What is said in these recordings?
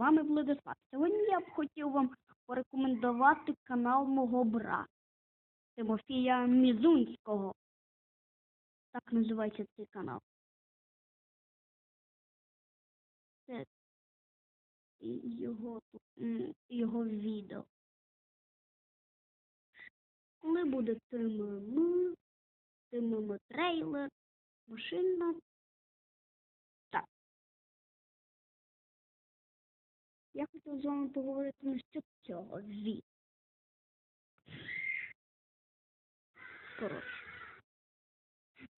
вами Владислав. Сьогодні я б хотів вам порекомендувати канал мого брата Тимофія Мізунського. Так називається цей канал. Це його, його відео. Коли буде ТММ, ТММ трейлер, машина. Я хотів з вами поговорити насчет цього відео. Коротше.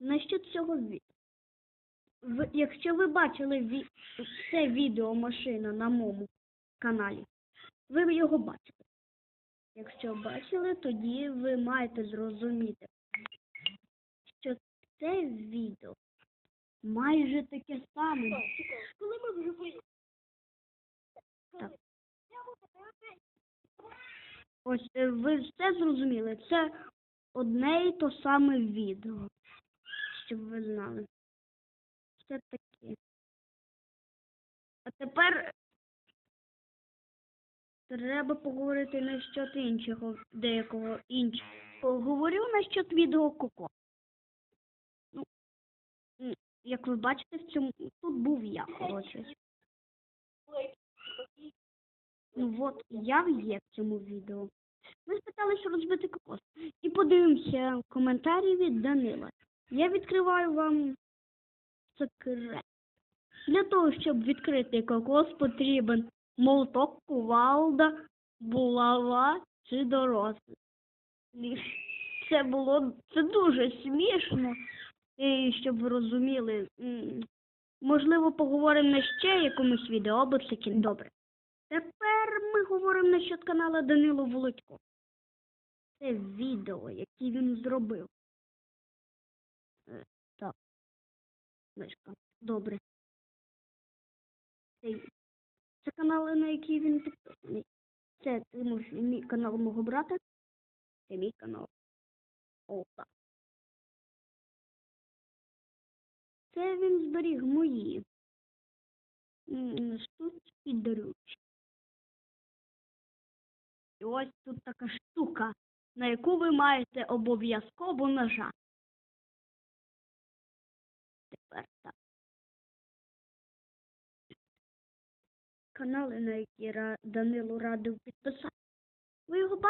Насчет цього відео. Ви, якщо ви бачили ві... це відео машина на моєму каналі, ви його бачили. Якщо бачили, тоді ви маєте зрозуміти, що це відео майже таке саме. Ось е, ви все зрозуміли. Це одне і то саме відео, щоб ви знали. Все таке. А тепер треба поговорити на насчет іншого, деякого іншого. Поговорю на насчет відео Коко. Ну, як ви бачите, в цьому тут був я, коротше. Ну от, я є в цьому відео. Ви спитали, що розбити кокос. І подивимося коментарі від Данила. Я відкриваю вам секрет. Для того, щоб відкрити кокос, потрібен молоток, кувалда, булава чи дорослий. Це було це дуже смішно. І щоб ви розуміли, можливо, поговоримо на ще якомусь відео, бо це добре. Тепер ми говоримо насчет каналу Данило Володько. Це відео, яке він зробив. Е, Так. Добре. Це, канали, на які він підписаний. Це мій канал мого брата. Це мій канал. О, так. Це він зберіг мої штучки дрючки. І ось тут така штука, на яку ви маєте обов'язково нажати. Тепер так. Канали, на які Данило радив підписати. Ви його бачите?